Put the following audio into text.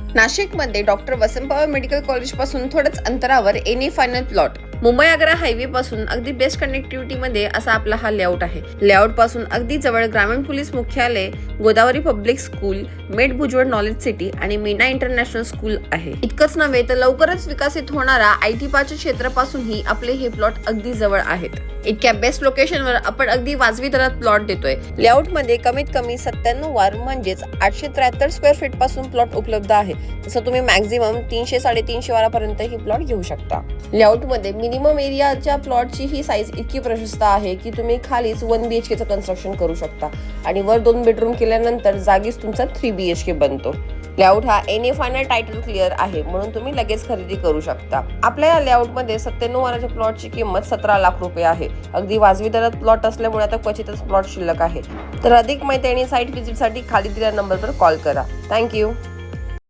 नाशिकमध्ये doctor Vasantrao medical कॉलेजपासून थोडंच अंतरावर NA final plot. Mumbai Agra highway पासून अगदी बेस्ट कनेक्टिव्हिटी मध्ये असा आपला हा लेआउट आहे. लेआउटपासून अगदी जवळ ग्रामीण पोलीस मुख्यालय Godavari public school MET Bhujbal knowledge city आणि मीना इंटरनॅशनल स्कूल आहे. इतकंच नव्हे तर लवकरच विकसित होणारा आय टी पाच्या क्षेत्रापासूनही आपले हे प्लॉट अगदी जवळ आहेत. इतक्या बेस्ट लोकेशनवर आपण अगदी वाजवी दरात प्लॉट देतोय. लेआउटमध्ये कमीत कमी सत्त्याण्णव वार म्हणजेच आठशे त्र्याहत्तर स्क्वेअर फीटपासून प्लॉट उपलब्ध आहे. तसं तुम्ही मॅक्झिमम तीनशे साडेतीनशे वारापर्यंत ही प्लॉट घेऊ शकता. लेआउटमध्ये मिनिमम एरियाच्या प्लॉटची ही साईज इतकी प्रशस्त आहे की तुम्ही खालीच वन बी एच केचं कन्स्ट्रक्शन करू शकता. आणि वर दोन बेडरूम केल्यानंतर जागीच तुमचा थ्री बी एच के बनतो. लेआउट हा N A final title clear आहे म्हणून तुम्ही लगेच खरेदी करू शकता. आपल्या या लेआउटमध्ये सत्त्याण्णव वाराच्या प्लॉटची किंमत सतरा लाख रुपये आहे. अगदी वाजवी दरात प्लॉट असल्यामुळे आता क्वचितच प्लॉट शिल्लक आहे. तर अधिक माहिती आणि साईट व्हिजिटसाठी खाली दिल्या नंबरवर कॉल करा. थँक्यू